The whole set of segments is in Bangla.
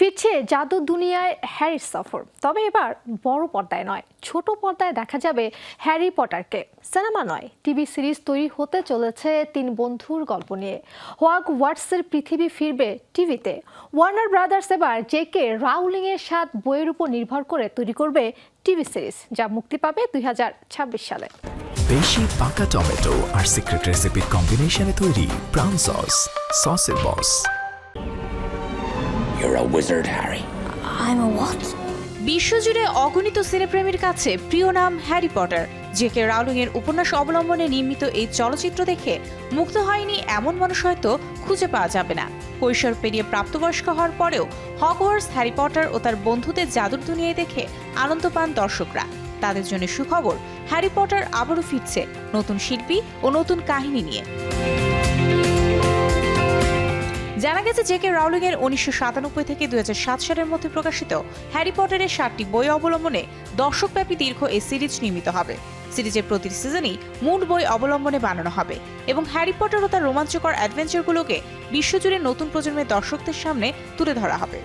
ফিরছে জাদু দুনিয়ায় হ্যারির সফর। তবে এবার বড় পর্দায় নয়, ছোট পর্দায় দেখা যাবে হ্যারি পটারকে। সিনেমা নয়, টিভি সিরিজ তৈরি হতে চলেছে তিন বন্ধুর গল্প নিয়ে। হোয়াক ওয়াটসের পৃথিবী ফিরবে টিভিতে। ওয়ার্নার ব্রাদার্স এবার জেকে রাউলিং এর সাত বইয়ের উপর নির্ভর করে তৈরি করবে টিভি সিরিজ, যা মুক্তি পাবে দুই হাজার ছাব্বিশ সালে। বেশি পাকা টমেটো আর সিক্রেট রেসিপির কম্বিনেশনে তৈরি প্রাউন সস সসের বস You're a wizard, Harry. I'm a what? বিশ্বজুড়ে অগণিত সিনেপ্রেমীর কাছে প্রিয় নাম হ্যারি পটার জেকে রাউলিং এর উপন্যাস অবলম্বনে নির্মিত এই চলচ্চিত্র দেখে মুক্ত হয়নি এমন মানুষ হয়তো খুঁজে পাওয়া যাবে না কৈশোর পেরিয়ে প্রাপ্তবয়স্ক হওয়ার পরেও হকওয়ার্স হ্যারি পটার ও তার বন্ধুদের জাদুর দুনিয়ায় দেখে আনন্দ পান দর্শকরা তাদের জন্য সুখবর হ্যারি পটার আবারও ফিরছে নতুন শিল্পী ও নতুন কাহিনী নিয়ে জানা গেছে জেকে রাউলিং এর উনিশশো সাতানব্বই থেকে দুই সালের মধ্যে প্রকাশিত হ্যারি পটারের সাতটি বই অবলম্বনে দর্শকব্যাপী দীর্ঘ এই সিরিজ নির্মিত হবে। সিরিজের প্রতি সিজনই মূল বই অবলম্বনে বানানো হবে এবং হ্যারি পটার ও তার রোমাঞ্চকর অ্যাডভেঞ্চারগুলোকে বিশ্বজুড়ে নতুন প্রজন্মের দর্শকদের সামনে তুলে ধরা হবে।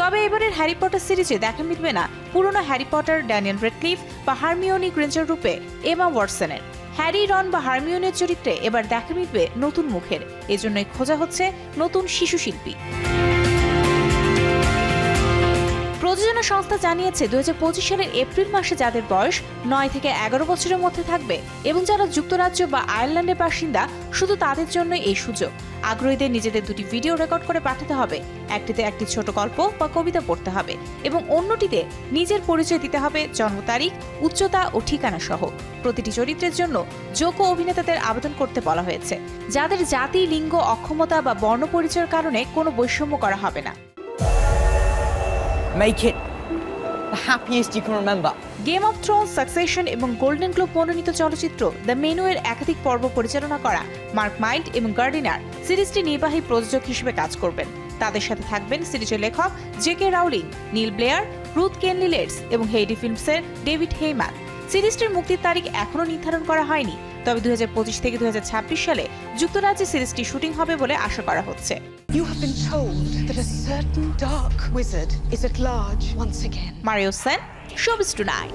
তবে এবারের হ্যারি পটার সিরিজে দেখা মিলবে না পুরনো হ্যারি পটার ড্যানিয়েল রেডক্লিফ বা হারমিওনি গ্রেঞ্জার রূপে এমা ওয়াটসনের। হ্যারি, রন বা হারমিওনের চরিত্রে এবার দেখা মিলবে নতুন মুখের। এজন্যই খোঁজা হচ্ছে নতুন শিশু শিল্পী প্রযোজনা সংস্থা জানিয়েছে, দুহাজার পঁচিশ সালের এপ্রিল মাসে যাদের বয়স নয় থেকে এগারো বছরের মধ্যে থাকবে এবং যারা যুক্তরাজ্য বা আয়ারল্যান্ডের বাসিন্দা, শুধু তাদের জন্যই এই সুযোগ। আগ্রহীদের নিজেদের দুটি ভিডিও রেকর্ড করে পাঠাতে হবে। একটিতে একটি ছোট গল্প বা কবিতা পড়তে হবে এবং অন্যটিতে নিজের পরিচয় দিতে হবে, জন্ম তারিখ, উচ্চতা ও ঠিকানা সহ। প্রতিটি চরিত্রের জন্য যোগ্য অভিনেতাদের আবেদন করতে বলা হয়েছে। যাদের জাতি, লিঙ্গ, অক্ষমতা বা বর্ণ পরিচয়ের কারণে কোনো বৈষম্য করা হবে না। Make it the happiest you can. Game of thrones succession এবং গোল্ডেন গ্লোব মনোনীত চলচ্চিত্র দ্য মেনু এর একাধিক পর্ব পরিচালনা করা মার্ক মাইন্ড এবং গার্ডিনার সিরিজটি নির্বাহী প্রযোজক হিসেবে কাজ করবেন। তাদের সাথে থাকবেন সিরিজের লেখক J K Rowling Neil Blair Ruth Kenley Letts এবং হেইডি ফিল্মসের ডেভিড হেইমান সিরিজটির মুক্তির তারিখ এখনও নির্ধারণ করা হয়নি, তবে দুই হাজার পঁচিশ থেকে দুই হাজার ছাব্বিশ সালে যুক্তরাজ্যে সিরিজটি শুটিং হবে বলে আশা করা হচ্ছে। You have been told that a certain dark wizard is at large once again. Mario Sen, Showbiz Tonight.